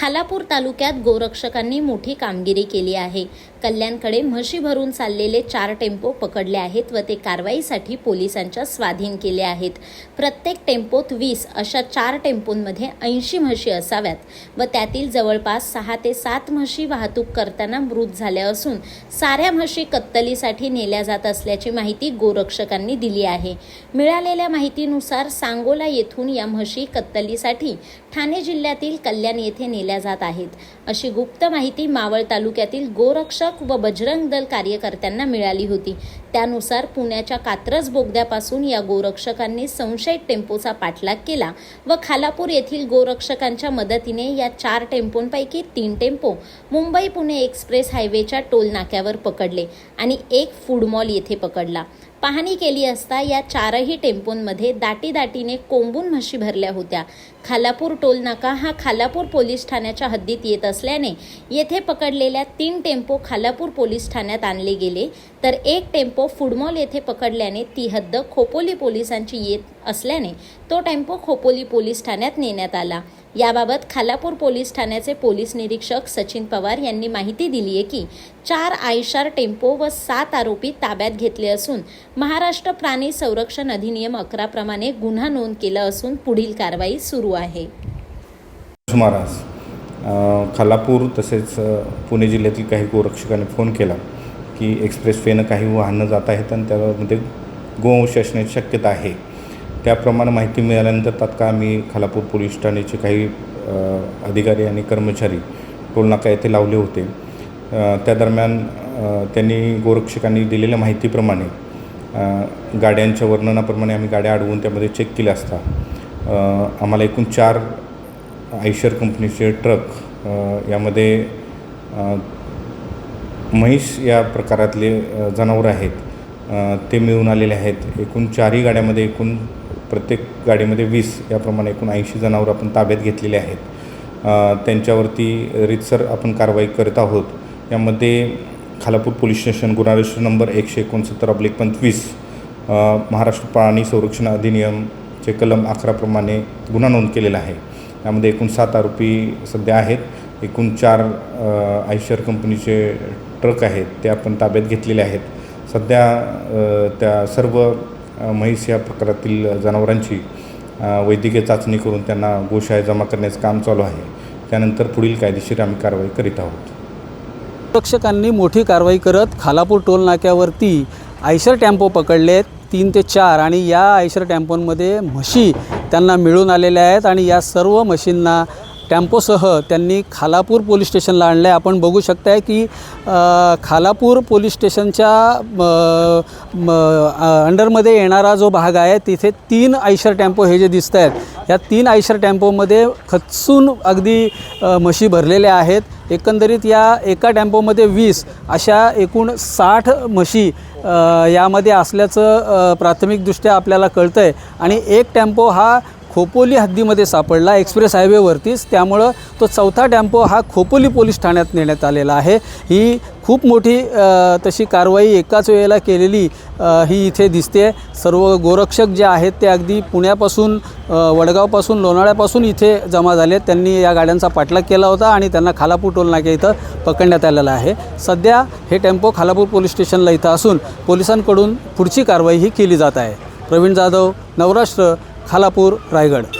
खालापूर तालुक्यात गोरक्षकांनी मोठी कामगिरी केली आहे. कल्याणकडे म्हशी भरून चाललेले चार टेम्पो पकडले आहेत व ते कारवाईसाठी पोलिसांच्या स्वाधीन केले आहेत. प्रत्येक टेम्पोत वीस अशा चार टेम्पोंमध्ये ऐंशी म्हशी असाव्यात व त्यातील जवळपास सहा ते सात म्हशी वाहतूक करताना मृत झाल्या असून साऱ्या म्हशी कत्तलीसाठी नेल्या जात असल्याची माहिती गोरक्षकांनी दिली आहे. मिळालेल्या माहितीनुसार सांगोला येथून या म्हशी कत्तलीसाठी ठाणे जिल्ह्यातील कल्याण येथे नेल्या जात आहेत. अशी गुप्त माहिती मावळ तालुक्यातील गोरक्षक व बजरंग दल कार्यकर्त्यांना मिळाली होती. त्यानुसार पुण्याच्या कात्रज बोगद्यापासून या गोरक्षकांनी संशयित टेम्पोचा पाठलाग केला व खालापूर येथील गोरक्षकांच्या मदतीने या चार टेम्पोंपैकी तीन टेम्पो मुंबई पुणे एक्सप्रेस हायवेच्या टोल नाक्यावर पकडले आणि एक फूड मॉल येथे पकडला. पाहणी केली असता या चारही टेम्पोंमध्ये दाटी दाटीने कोंबून म्हशी भरल्या होत्या. खालापूर टोल नाका हा खालापूर पोलीस ठाण्याच्या हद्दीत येत असल्याने येथे पकडलेल्या तीन टेम्पो खालापूर पोलीस ठाण्यात आणले गेले. तर एक टेम्पो फुडमॉल येथे पकडल्याने ती हद्द खोपोली पोलिसांची येत असल्याने तो टेम्पो खोपोली पोलीस ठाण्यात नेण्यात आला. याबाबत खालापूर पोलीस ठाण्याचे पोलीस निरीक्षक सचिन पवार यांनी माहिती दिली आहे की चार आयशार टेम्पो व सात आरोपी ताब्यात घेतले असून महाराष्ट्र प्राणी संरक्षण अधिनियम अकराप्रमाणे गुन्हा नोंद केला असून पुढील कारवाई सुरू आहे. सुमारास खालापूर तसेच पुणे जिल्ह्यातील काही गोरक्षकांनी फोन केला की एक्सप्रेस वेनं काही वाहनं जात आहेत आणि त्यामध्ये म्हणजे गोवंश असण्याची शक्यता आहे. त्याप्रमाणे माहिती मिळाल्यानंतर तात्काळ आम्ही खालापूर पोलीस ठाण्याचे काही अधिकारी आणि कर्मचारी टोलनाका येथे लावले होते. त्या दरम्यान त्यांनी गोरक्षकांनी दिलेल्या माहितीप्रमाणे गाड्यांच्या वर्णनाप्रमाणे आम्ही गाड्या अडवून त्यामध्ये चेक केल्या असता. आम्हाला एकूण चार आयशर कंपनीचे ट्रक यामध्ये म्हैस या प्रकारातले जनावरं आहेत. ते मिळून आलेले आहेत. एकूण चारही गाड्यामध्ये एकूण प्रत्येक गाडीमध्ये वीस याप्रमाणे एकूण ऐंशी जनावरं आपण ताब्यात घेतलेले आहेत. त्यांच्यावरती रितसर आपण कारवाई करत आहोत. यामध्ये खालापूर पोलीस स्टेशन गुन्हा रजिस्टर नंबर एकशे एकोणसत्तर अब्लिक पंचवीस महाराष्ट्र प्राणी संरक्षण अधिनियमचे कलम अकराप्रमाणे गुन्हा नोंद केलेला आहे. यामध्ये एकूण सात आरोपी सध्या आहेत. एकूण चार आयशर कंपनीचे ट्रक आहेत ते आपण ताब्यात घेतलेले आहेत. सध्या त्या सर्व म्हैस या प्रकारातील जनावरांची वैद्यकीय चाचणी करून त्यांना गोशाळे जमा करण्याचं काम चालू आहे. त्यानंतर पुढील कायदेशीर आम्ही कारवाई करीत आहोत. रक्षकांनी मोठी कारवाई करत खालापूर टोल नाक्यावरती आयशर टॅम्पो पकडले. तीन ते चार आणि या आयशर टॅम्पोंमध्ये म्हशी त्यांना मिळून आलेल्या आहेत आणि या सर्व म्हशींना टेम्पोसह त्यांनी खालापूर पोलीस स्टेशनला आणलं आहे आपण बघू शकताय की खालापूर पोलीस स्टेशनच्या म, म, अंडरमध्ये येणारा जो भाग आहे तिथे तीन आयशर टेम्पो हे जे दिसत आहेत या तीन आयशर टेम्पोमध्ये खचून अगदी म्हशी भरलेल्या आहेत. एकंदरीत या एका टेम्पोमध्ये वीस अशा एकूण साठ म्हशी यामध्ये असल्याचं प्राथमिकदृष्ट्या आपल्याला कळतं आहे आणि एक टेम्पो हा खोपोली हद्दीमध्ये सापडला. एक्सप्रेस हायवेवरतीच. त्यामुळं तो चौथा टेम्पो हा खोपोली पोलीस ठाण्यात नेण्यात आलेला आहे. ही खूप मोठी तशी कारवाई एकाच वेळेला केलेली ही इथे दिसते. सर्व गोरक्षक जे आहेत ते अगदी पुण्यापासून वडगावपासून लोणाळ्यापासून इथे जमा झाले त्यांनी या गाड्यांचा पाठलाग केला होता आणि त्यांना खालापूर टोल नाक्या इथं पकडण्यात आलेलं आहे. सध्या हे टेम्पो खालापूर पोलीस स्टेशनला इथं असून पोलिसांकडून पुढची कारवाई ही केली जात आहे. प्रवीण जाधव नवराष्ट्र खालापूर रायगड.